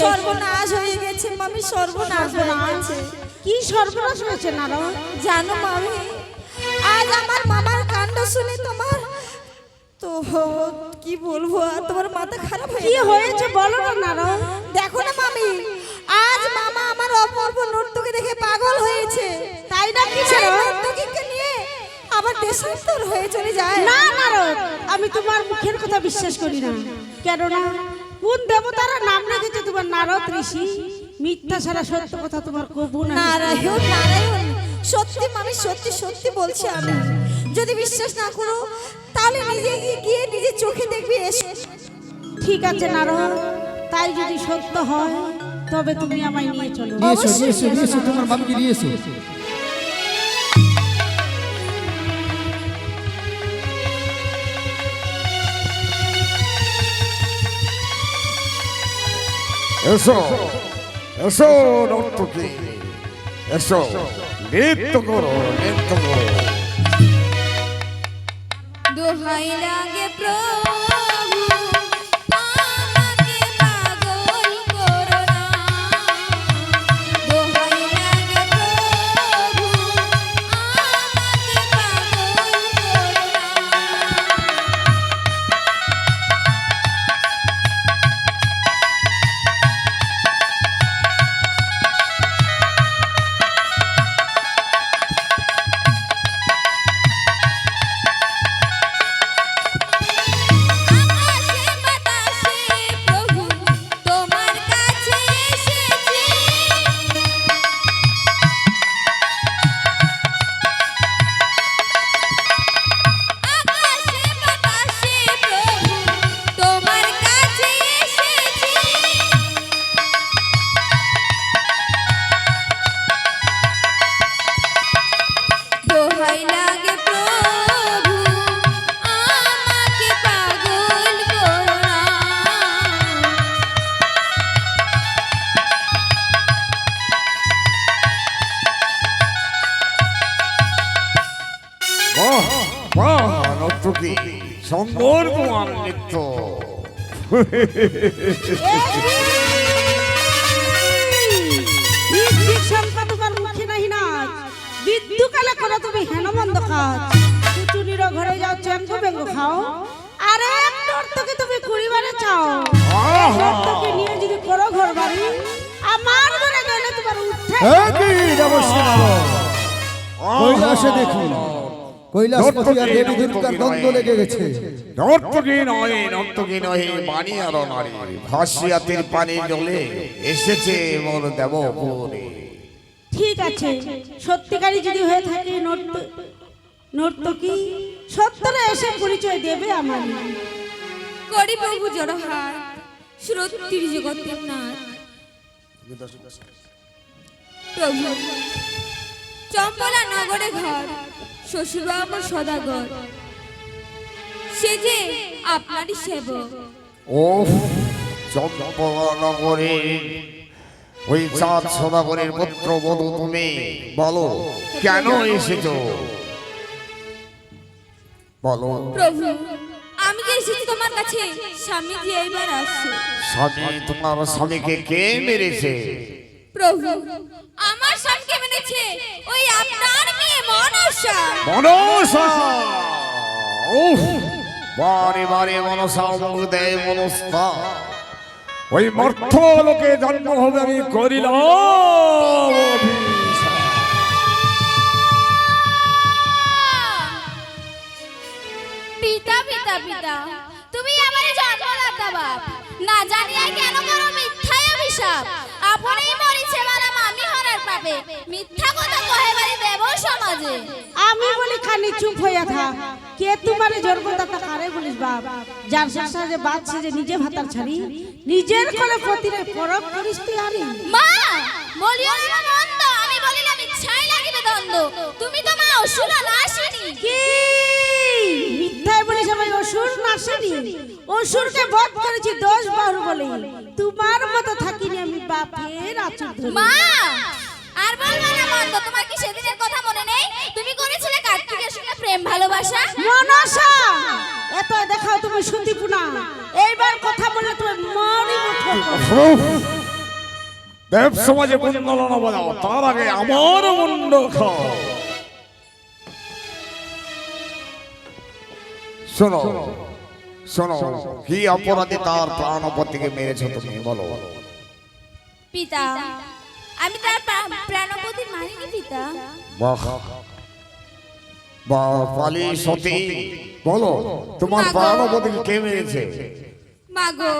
সর্বনাশ হয়ে গেছে কি সর্বনাশ হয়েছে নারায়ণ? জানো মামি আজ আমার মামার কাণ্ড শুনে তোমার তো কি বলব আর তোমার মাথা খারাপ হয়ে কি হয়েছে বলো না নারায়ণ। দেখো না মামি আজ মামা আমার অপূর্ব নর্তকে দেখে পাগল হয়েছে। তাই না কি? নর্তকীকে নিয়ে আবার দেশান্তর হয়ে চলে যায়। না নারদ আমি তোমার মুখের কথা বিশ্বাস করি না। কেননা কোন দেবতারা নাম রেখেছে তোমার? নারদ ঋষি। মিথ্যা ছাড়া সত্য কথা তোমার কবু নারায়ণ নারায়ণ। সত্যি মামি সত্যি সত্যি বলছি আমি। যদি বিশ্বাস না করো তাহলে নিজে গিয়ে- গিয়ে নিজে চোখে দেখবি এসে। ঠিক আছে নারদ। তাই যদি সত্য হয় তবে তুমি আমায় নিয়ে চলো। নিয়ে এসো নিয়ে এসো তোমার মামিকে নিয়ে এসো। এসো এসো নর্তকী। এসো নৃত্য করো নৃত্য করো। দোহাই লাগে প্রভু। সংখ্যা তোমার মুখে নাহি নাচ। বিদ্যুকালে করো তুমি হেনমন্দ কাজ। কুচুনির ঘরে যাও চেঙ্গ বেঙ্গ খাও। আরে নর্তকে তুমি কুড়িবারে চাও। এই নর্তকে নিয়ে যদি করো ঘর বাড়ি আমার ঘরে গেলে তোমার উঠে একই দেবশ্রী দেখুন। কৈলাসপতি আর দেবী দুর্গার দ্বন্দ্ব লেগে গেছে। নর্তকী নয় নর্তকী নয় বাণী আর নারী। ভাসিয়াতির পানি জলে এসেছে মোর দেবপুরে। ঠিক আছে সত্যিকারই যদি হয়ে থাকে নর্ত নর্তকী সত্যরে এসে পরিচয় দেবে আমার করি প্রভু জড়হার শ্রোত্তির জগতের নাথ প্রভু চম্পলা নগরে ঘর শ্বশুর আমার সদাগর। সে যে আপনারই সেবক। ও চম্পলা নগরে ওই চাঁদ সদাগরের পুত্র বধূ তুমি বলো কেন এসেছ? বলো। প্রভু আমি যে এসেছি তোমার কাছে স্বামী যে এইবার আসছে। স্বামী তোমার স্বামীকে কে মেরেছে? প্রভু আমার স্বামীকে মেনেছে ওই আপনার মেয়ে মনসা। মনসা। উফ বারে বারে মনসা মুখ দেয় মনস্তা ওই মর্থ লোকে জন্ম হবে আমি করিলাম। পিতা পিতা পিতা তুমি আমারে জন্মদাতা বাপ। না জানিয়া কেন করো মিথ্যায় অভিশাপ। আপনি মরিছে মারাম আমি হরার পাবে মিথ্যা কথা কহে বাড়ি দেব সমাজে। আমি বলি খালি চুপ হইয়া থাক। কে তোমারে জন্মদাতা কারে বলিস বাপ? যার সংসারে বাঁচছে যে নিজে ভাতার ছাড়ি নিজের করে প্রতিরে পরক করিস তুই আরে। মা বলিও না নন্দ আমি বলিলাম ইচ্ছাই লাগিবে দ্বন্দ্ব। তুমি তো মা অসুর নাশিনী কি? আমি অসুর নাশিনি অসুরকে বধ করেছি দশ বাহু বলে তোমার মতো থাকিনি আমি বাপের আচুর মা! আর বলবা না মন্দ তোমার কি সেদিনের কথা মনে নেই? তুমি করেছিলে কার্তিকের সঙ্গে প্রেম ভালোবাসা? মনসা! এত দেখাও তুমি এইবার কথা বলে তুমি মরি মুঠ উফ, দেব সমাজে কুন্দলনা বাজাও তার আগে আমার মুন্ড খাও শোনো শোনো কি অপরাধে তার প্রাণপতিকে মেরেছো তুমি বলো। পিতা আমি তার প্রা- প্রাণপতি মানিনি পিতা। বাহ বাহ পালি সতী বলো তোমার প্রাণপতিকে কে মেরেছে? মাগো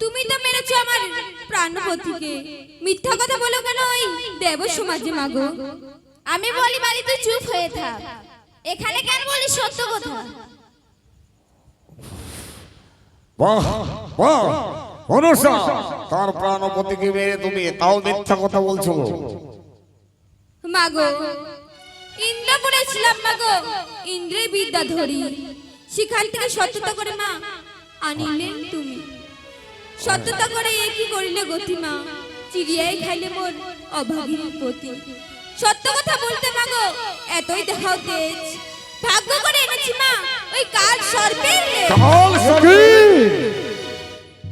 তুমি তো মেরেছো আমার প্রাণপতিকে মিথ্যা কথা বলো কেন ওই দেব সমাজে মাগো? আমি বলি বাড়ি তুই চুপ হয়ে থাক। এখানে কেন বলি সত্য কথা বাহ বাহ অনুষা তার প্রাণপতিকে মেরে তুমি তাও মিথ্যা কথা বলছো। মাগো, ইন্দ্রপুরে ছিলাম মাগো, ইন্দ্রের বিদ্যা ধরি। সেখান থেকে সত্যতা করে মা, আনিলেন তুমি। সত্যতা করে এ কি করিলে গতি মা? চিড়িয়াই খাইলে মোর অভাগীর পতি। সত্য কথা বলতে মাগো, এতই দেখাও তেজ। ভাগ্য করে এনেছি মা। ওই কাল সর্পের কাল?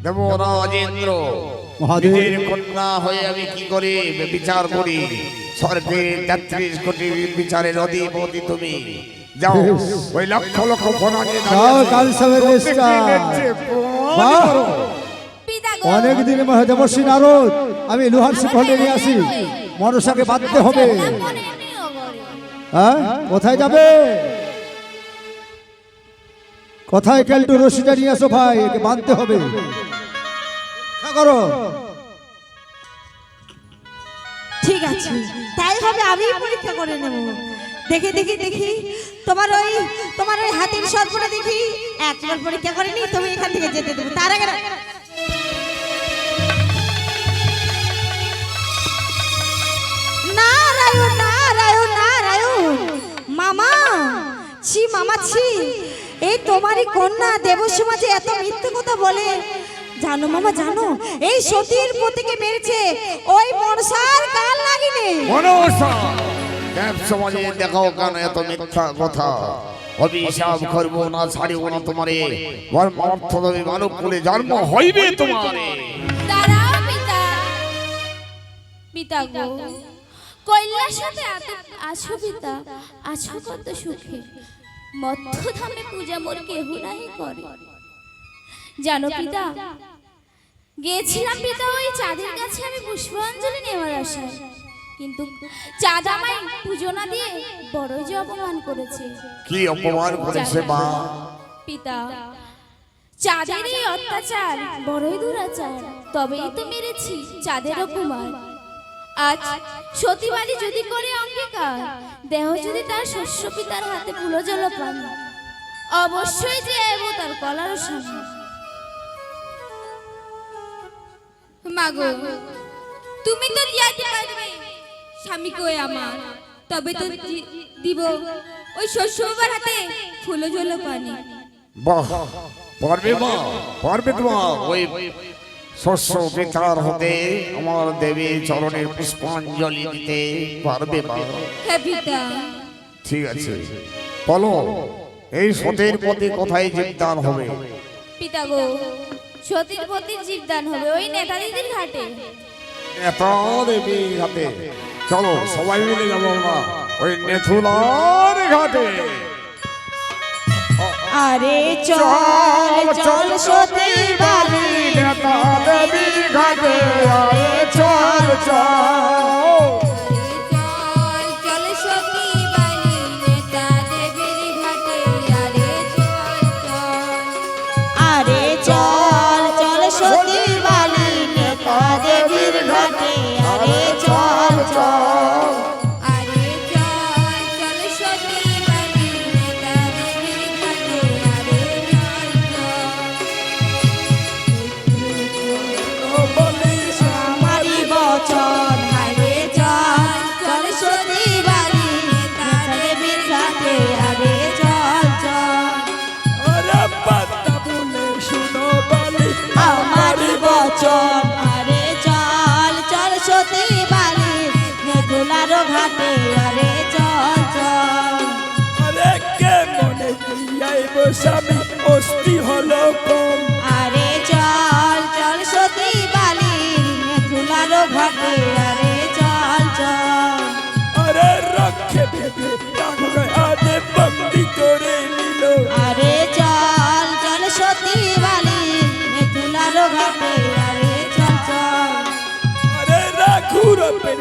দেবরাজেন্দ্র। নিজের কন্যা হয়ে আমি কি করে বিচার করি? স্বর্গের তেত্রিশ কোটি বিচারের অধিপতি তুমি। যাও ওই লক্ষ লক্ষ ফোনা নিয়ে যাও, কাল সবের অনেক দিন দেবশ্রী নারদ আমি লোহার শিখলে নিয়ে আসি। মনসাকে বাঁধতে হবে। হ্যাঁ? কোথায় যাবে? কোথায় কেলটু রশিটা নিয়ে আসো ভাই, একে বাঁধতে হবে। করো ঠিক আছে, তাই হবে আমি পরীক্ষা করে নেব। দেখি দেখি দেখি, তোমার ওই তোমার ওই হাতির সর্পটা দেখি। একবার পরীক্ষা করে নি তুমি এখান থেকে যেতে দেবো। তার আগে নারায়ণ নারায়ণ নারায়ণ। মামা, ছি মামা, ছি। এই তোমারই কন্যা দেব সমাজে এত মিথ্যে কথা বলে। জানো মামা জানো এই সতীর পতিকে মেরেছে। ওই মনসার কাল লাগিনে। মনসা। দেব সমাজে দেখাও কেন এত মিথ্যা কথা। অভিশাপ করব না ছাড়িব না তোমারে। অর্থ দেবে মানব কুলে জন্ম হইবে তোমারে। দাঁড়াও পিতা। পিতা গো কৈলাস সাথে আছো পিতা? আছো কত সুখে। মধ্যধামে পূজা মোর কেহ নাই করে। জানো পিতা গিয়েছিলাম পিতা ওই চাঁদের কাছে আমি পুষ্পাঞ্জলি নেওয়ার আশায়। কিন্তু চাঁদ আমায় পুজো না দিয়ে বড়ই যে অপমান করেছে। কি অপমান করেছে মা? পিতা চাঁদের এই অত্যাচার বড়ই দুরাচার তবেই তো মেরেছি চাঁদের কুমার আজ সতীবাদী যদি করে অঙ্গীকার, দেহ যদি তার শস্য পিতার হাতে ফুলো জল পান, অবশ্যই যে এবো তার কলার সামনে। মাগো, তুমি তো দিয়াতে পারবে, স্বামী কই আমার? তবে তো দিব ওই শস্য বাবার হাতে ফুলো জল পানি। বাহ, পারবে মা পারবে তোমার ওই শস্য পিতার হতে আমার দেবী চরণের পুষ্পাঞ্জলি দিতে পারবে ঠিক আছে। বলো এই সতের পথে কোথায় যোগদান হবে? পিতা গো সতীর পতির জীবদান হবে ওই নেতাদিদির ঘাটে নেতা দেবী ঘাটে চলো সবাই মিলে যাব আমরা ওই নেথুলার ঘাটে। আরে চল চল সতী বাড়ি নেতা দেবী ঘাটে চল চল চল। মেঘুলার ঘাটে আরে চল চল। আরে কে মনে যাইব স্বামী অস্থি হলো কম। আরে চল চল সতী বালি মেঘুলার ঘাটে আরে চল চল। আরে রক্ষে ভেবে ডাকবে আজে বন্দি করে নিল। আরে চল চল সতী বালি মেথুলার ঘাটে আরে চল চল। আরে রাখুর পের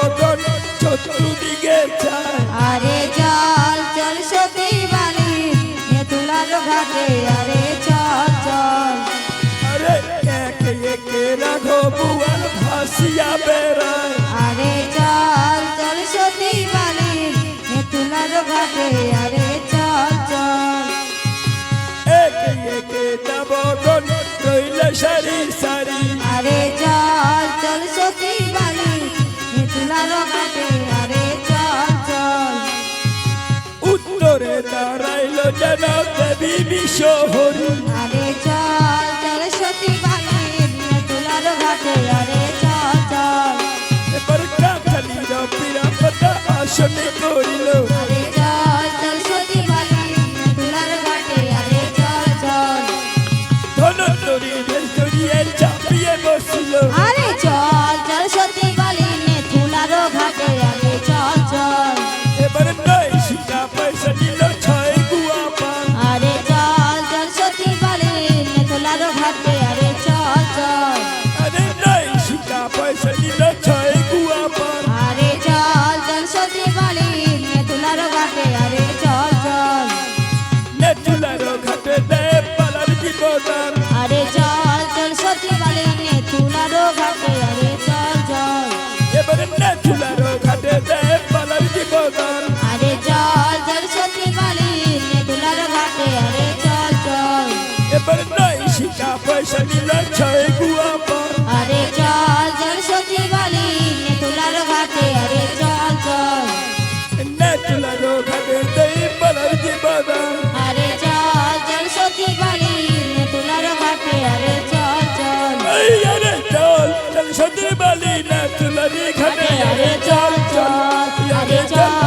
দেবগণ চতুর্দিকে আরে চল চল সতী বালি নেতুলার ঘাটে আরে চল চল। আরে একে একে রাখো বুয়াল ভাসিয়া বেড়ায়। আরে চল চল সতী বালি নেতুলার ঘাটে আরে চল চল। একে একে দেবগণ রইলে সারি সারি। দেবী বিশ্বহরি আরে চল সতী বালি নেতুলার ঘাটে। আরে চল চল। এবার কাঠালির পিরাপতা আসনে করিল। আরে চল সতী বালি নেতুলার ঘাটে আরে চল চল। এবার নয় সীতা পয়সা নিল ছয় গুয়া পান আরে চল সতী বালি নেতুলার ঘাটে আরে চল চল। নেচুলার ঘাটে দে পালার জীবদান আরে চল সতী বালি নেতুলার ঘাটে আরে চল চল। আরে চল সদে বালি নেচুলার ঘাটে আরে চল চল আরে চল।